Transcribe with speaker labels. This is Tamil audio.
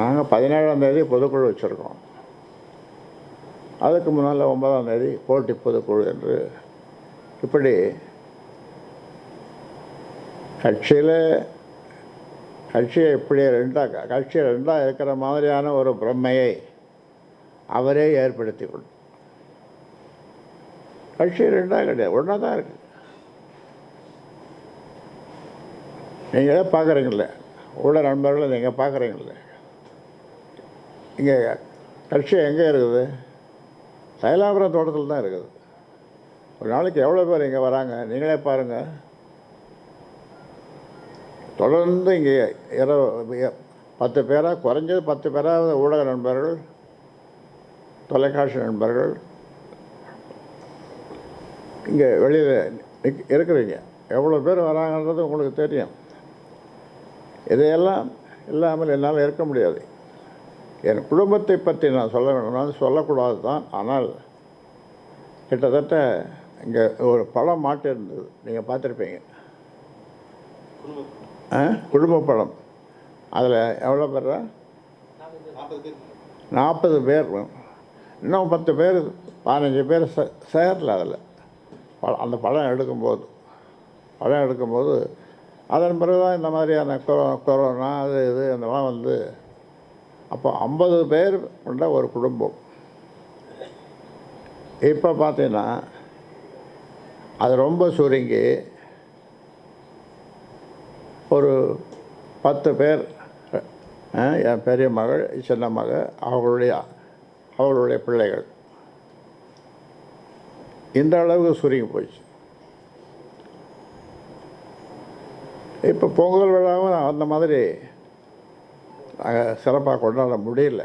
Speaker 1: நாங்கள் பதினேழாம் தேதி பொதுக்குழு வச்சுருக்கோம். அதுக்கு முன்னால் ஒன்பதாம் தேதி போட்டி பொதுக்குழு என்று. இப்படி கட்சியில் கட்சியை இப்படி ரெண்டாக கட்சி ரெண்டாக இருக்கிற மாதிரியான ஒரு பிரமையை அவரே ஏற்படுத்தி கொண்டு கட்சி ரெண்டாக கிடையாது ஒன்றா தான் இருக்குது நீங்களே பார்க்குறீங்களே உள்ள நண்பர்களை நீங்கள் பார்க்குறீங்களே இங்கே கட்சி எங்கே இருக்குது? தைலாபுரம் தோட்டத்தில் தான் இருக்குது. ஒரு நாளைக்கு எவ்வளோ பேர் இங்கே வராங்க? நீங்களே பாருங்கள் தொடர்ந்து இங்கே இரவு பத்து பேராக குறைஞ்சது பத்து பேராவது ஊடக நண்பர்கள் தொலைக்காட்சி நண்பர்கள் இங்கே வெளியில் இருக்கிறீங்க. எவ்வளோ பேர் வராங்கன்றது உங்களுக்கு தெரியும். இதையெல்லாம் இல்லாமல் என்னால் இருக்க முடியாது. என் குடும்பத்தை பற்றி நான் சொல்ல வேணும்னா சொல்லக்கூடாது தான் ஆனால் கிட்டத்தட்ட இங்கே ஒரு படம் மாட்டிருந்தது. நீங்கள் பார்த்துருப்பீங்க. ஆ? குடும்ப படம் அதில் எவ்வளோ பேர். நாற்பது பேர். இன்னும் பத்து பேர் பதினஞ்சு பேர் சே சேரல அதில். அந்த படம் எடுக்கும்போது. படம் எடுக்கும்போது அதன் பிறகு தான் இந்த மாதிரியான கொரோ கொரோனா அது இது இதெல்லாம் வந்து அப்போ ஐம்பது பேர் கொண்ட ஒரு குடும்பம். இப்போ பார்த்தீங்கன்னா அது ரொம்ப சுருங்கி ஒரு பத்து பேர் என் பெரிய மகள் சின்ன மகள் அவர்களுடைய அவர்களுடைய பிள்ளைகள். இந்த அளவுக்கு சுருங்கி போச்சு. இப்போ பொங்கல் விழாவும் அந்த மாதிரி சிறப்பாக கொண்டாட முடியல.